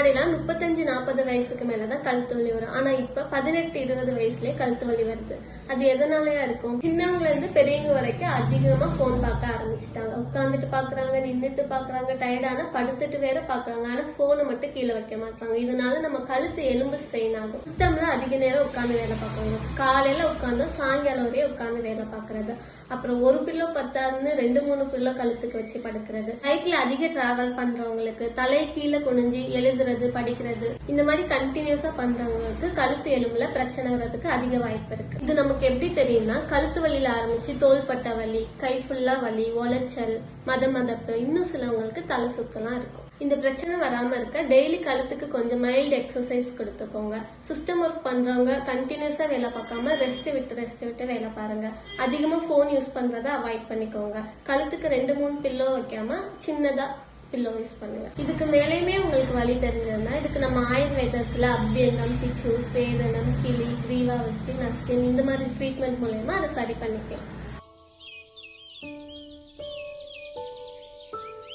முன்னாடிலாம் முப்பத்தஞ்சு நாற்பது வயசுக்கு மேலதான் கழுத்து வலி வரும். ஆனா இப்ப பதினெட்டு இருபது வயசுலயே கழுத்து வலி வருது. அது எதனாலயா இருக்கும்? சின்னவங்கல இருந்து பெரியவங்க வரைக்கும் அதிகமா போன் பார்க்க ஆரம்பிச்சுட்டாங்க. உட்காந்துட்டு பாக்குறாங்க நின்றுட்டு பாக்குறாங்க டயர்டான படுத்துட்டு வேற பாக்குறாங்க ஆனா போனை மட்டும் கீழே வைக்க மாட்டாங்க. இதனால நம்ம கழுத்து எலும்பு ஸ்ட்ரெயின் ஆகும். சிஸ்டம்ல அதிக நேரம் உட்காந்து வேலை பார்க்கணும் காலையில உட்காந்து சாயங்காலம் வரையும் உட்காந்து வேலை பார்க்கறது. அப்புறம் ஒரு பில்லோ பத்தாதுன்னு ரெண்டு மூணு பில்லோ கழுத்துக்கு வச்சு படுக்கிறது. பைக்ல அதிக டிராவல் பண்றவங்களுக்கு தலை கீழே குனிஞ்சு எழுதுறது படிக்கிறது இந்த மாதிரி கண்டினியூஸா பண்றவங்களுக்கு கழுத்து எலும்புல பிரச்சனை வர்றதுக்கு அதிக வாய்ப்பு இருக்கு. இது நமக்கு எப்படி தெரியும்னா கழுத்து வலியில ஆரம்பிச்சு தோள்பட்ட வலி கை ஃபுல்லா வலி உளைச்சல் மத மதப்பு இன்னும் சிலவங்களுக்கு தலை சுத்தலாம் இருக்கும். இந்த பிரச்சனை வராம இருக்க டெய்லி கழுத்துக்கு கொஞ்சம் மைல்டு எக்ஸசைஸ் கொடுத்துக்கோங்க. சிஸ்டம் ஒர்க் பண்றவங்க கண்டினியூஸா வேலை பார்க்காம ரெஸ்ட் விட்டு ரெஸ்ட் விட்டு வேலை பாருங்க. அதிகமா ஃபோன் யூஸ் பண்றதை அவாய்ட் பண்ணிக்கோங்க. கழுத்துக்கு ரெண்டு மூணு பில்லோ வைக்காம சின்னதா பில்லோ யூஸ் பண்ணுங்க. இதுக்கு மேலேயுமே உங்களுக்கு வழி தெரிஞ்சதுன்னா இதுக்கு நம்ம ஆயுர்வேதத்தில் அபியங்கம் பிச்சு ஸ்வேதனம் கிளி கிரீவாவஸ்தி நஸ்தின் இந்த மாதிரி ட்ரீட்மெண்ட் மூலயமா அதை சரி பண்ணிக்கலாம்.